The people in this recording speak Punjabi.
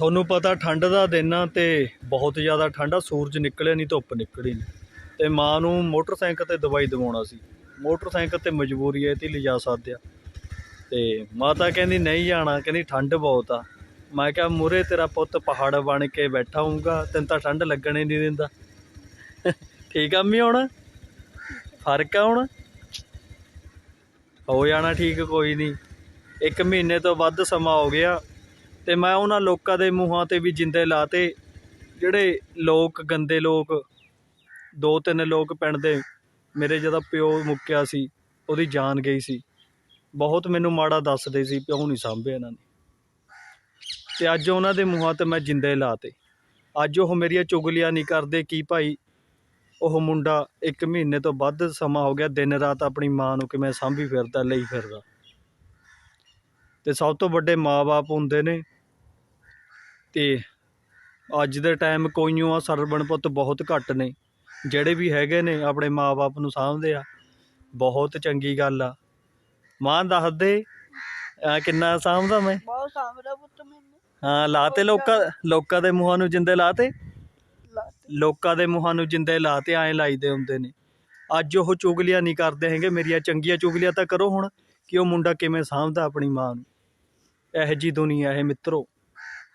ਤੁਹਾਨੂੰ ਪਤਾ ਠੰਡ ਦਾ ਦਿਨ ਆ ਤੇ ਬਹੁਤ ਜ਼ਿਆਦਾ ਠੰਡ ਆ, ਸੂਰਜ ਨਿਕਲਿਆ ਨਹੀਂ, ਧੁੱਪ ਨਿਕਲੀ ਨਹੀਂ। ਤੇ ਮਾਂ ਨੂੰ ਮੋਟਰਸਾਈਕਲ ਤੇ ਦਵਾਈ ਦਿਵਾਉਣਾ ਸੀ। ਮੋਟਰਸਾਈਕਲ ਤੇ ਮਜਬੂਰੀ ਹੈ ਤੇ ਲਿਜਾ ਸਕਦੇ ਆ ਤੇ ਮਾਤਾ ਕਹਿੰਦੀ, ਨਹੀਂ ਜਾਣਾ। ਕਹਿੰਦੀ, ਠੰਡ ਬਹੁਤ ਆ। ਮੈਂ ਕਿਹਾ, ਮੂਰੇ, ਤੇਰਾ ਪੁੱਤ ਪਹਾੜ ਬਣ ਕੇ ਬੈਠਾ ਹੋਊਗਾ। ਤੈਨੂੰ ਤਾਂ ਠੰਡ ਲੱਗਣੇ ਨਹੀਂ ਦਿੰਦਾ। ਠੀਕ ਆ ਅੰਮੀ ਹੁਣ? ਫ਼ਰਕ ਆ ਹੁਣ? ਹੋ ਜਾਣਾ ਠੀਕ, ਕੋਈ ਨਹੀਂ। ਇੱਕ ਮਹੀਨੇ ਤੋਂ ਵੱਧ ਸਮਾਂ ਹੋ ਗਿਆ। ਤੇ ਮੈਂ ਉਹਨਾਂ ਲੋਕਾਂ ਦੇ ਮੂੰਹਾਂ ਤੇ ਵੀ ਜਿੰਦੇ ਲਾਤੇ ਜਿਹੜੇ ਲੋਕ, ਗੰਦੇ ਲੋਕ, ਦੋ ਤਿੰਨ ਲੋਕ ਪਿੰਡ ਦੇ ਮੇਰੇ ਜਦੋਂ ਪਿਓ ਮੁੱਕਿਆ ਸੀ, ਉਹਦੀ ਜਾਨ ਗਈ ਸੀ। ਬਹੁਤ ਮੈਨੂੰ ਮਾੜਾ ਦੱਸਦੇ ਸੀ, ਪਿਓ ਨਹੀਂ ਸਾਂਭਿਆ ਇਹਨਾਂ ਨੇ। ਤੇ ਅੱਜ ਉਹਨਾਂ ਦੇ ਮੂੰਹਾਂ ਤੇ ਮੈਂ ਜਿੰਦੇ ਲਾਤੇ ਅੱਜ ਉਹ ਮੇਰੀਆਂ ਚੁਗਲੀਆਂ ਨਹੀਂ ਕਰਦੇ, ਕੀ ਭਾਈ? ਉਹ ਮੁੰਡਾ ਇੱਕ ਮਹੀਨੇ ਤੋਂ ਵੱਧ ਸਮਾਂ ਹੋ ਗਿਆ, ਦਿਨ ਰਾਤ ਆਪਣੀ ਮਾਂ ਨੂੰ ਕਿਵੇਂ ਸਾਂਭੀ ਫਿਰਦਾ, ਲਈ ਫਿਰਦਾ। ਤੇ ਸਭ ਤੋਂ ਵੱਡੇ ਮਾਪੇ ਹੁੰਦੇ ਨੇ। ਤੇ ਅੱਜ ਦੇ ਟਾਈਮ ਕੋਈਓ ਆ ਸਰਵਣ ਪੁੱਤ ਬਹੁਤ ਘੱਟ ਨੇ। ਜਿਹੜੇ ਵੀ ਹੈਗੇ ਨੇ ਆਪਣੇ ਮਾਪੇ ਨੂੰ ਸਾਂਭਦੇ ਆ ਬਹੁਤ ਚੰਗੀ ਗੱਲ ਆ। ਮਾਂ ਦੱਸ ਦੇ ਆ ਕਿੰਨਾ ਸਾਂਭਦਾ ਮੈਂ? ਬਹੁਤ ਸਾਂਭਦਾ ਪੁੱਤ ਮੈਨੂੰ। ਹਾਂ ਲਾਤੇ ਲੋਕਾਂ ਲੋਕਾਂ ਦੇ ਮੂੰਹਾਂ ਨੂੰ ਜਿੰਦੇ ਲਾਤੇ? ਲੋਕਾਂ ਦੇ ਮੂੰਹਾਂ ਨੂੰ ਜਿੰਦੇ ਲਾਤੇ ਐਂ ਲਾਈਦੇ ਹੁੰਦੇ ਨੇ। ਅੱਜ ਉਹ ਚੁਗਲੀਆਂ ਨਹੀਂ ਕਰਦੇ ਹੈਗੇ ਮੇਰੀਆਂ ਚੰਗੀਆਂ ਚੁਗਲੀਆਂ ਤਾਂ ਕਰੋ ਹੁਣ ਕਿ ਉਹ ਮੁੰਡਾ ਕਿਵੇਂ ਸਾਂਭਦਾ ਆਪਣੀ ਮਾਂ ਨੂੰ। ਇਹੋ ਜੀ ਦੁਨੀਆ ਇਹ ਮਿੱਤਰੋ।